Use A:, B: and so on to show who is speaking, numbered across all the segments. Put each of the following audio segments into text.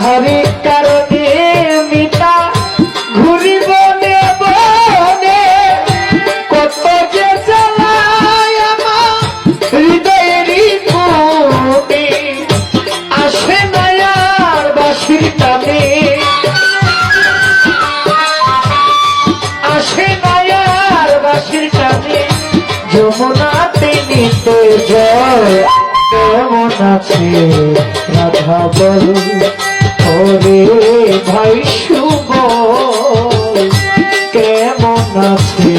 A: যাহারে কারণে মিতা ঘুরিব বনে। কত যে না বাসির টানে। আসে না বাসির টানে, যমুনাতে নিতে জয় কেমন আছে রাধা বল। ওরে ভাই শুভ। কেমন আছে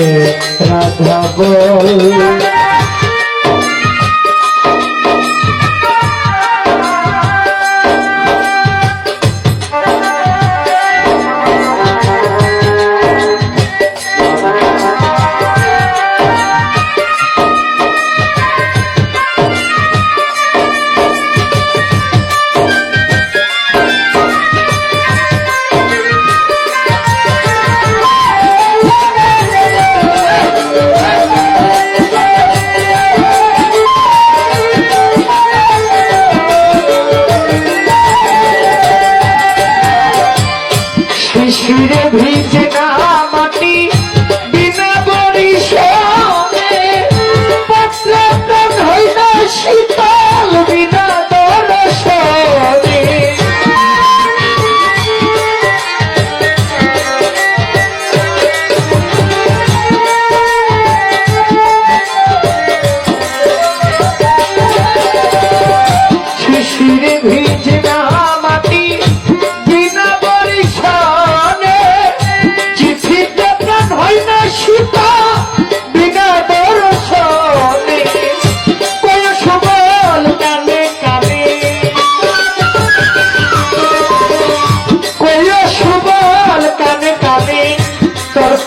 A: রাধা বল? শিশিরে ভিজে না মাটি।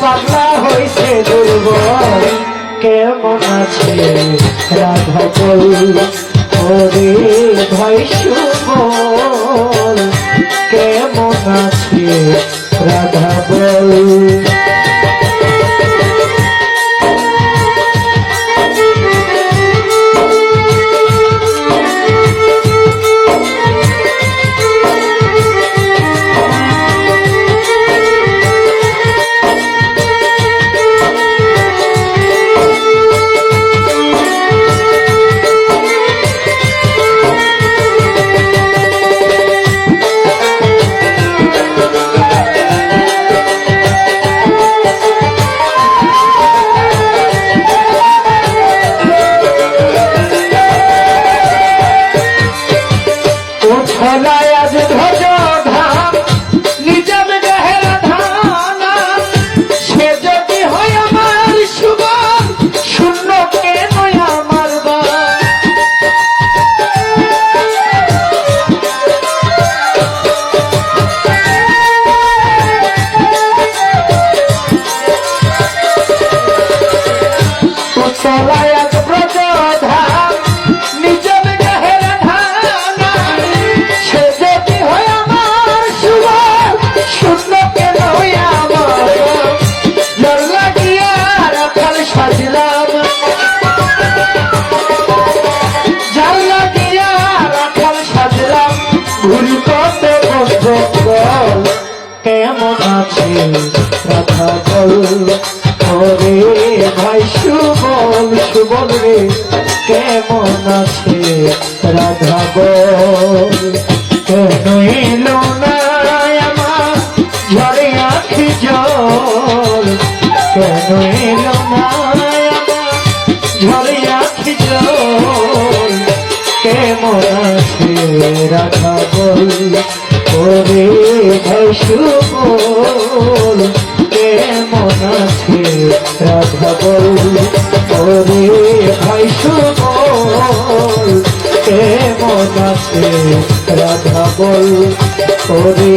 A: পাগলা হইছে দুর্বল। কেমন আছে রাধা ওরে ভাই সুবল। রাধা বল ওরে ভাই সুবল সুবল রে, কেমন আছে রাধা বল কেন এলো না আমার ঝরে আখি জল? কেন এলো না কেমন আছে রাধা বল ওরে, ভাই সুবল কেমন আছে রাধা বল ওরে ভাই সুবল কেমন আছে রাধা বল ওরে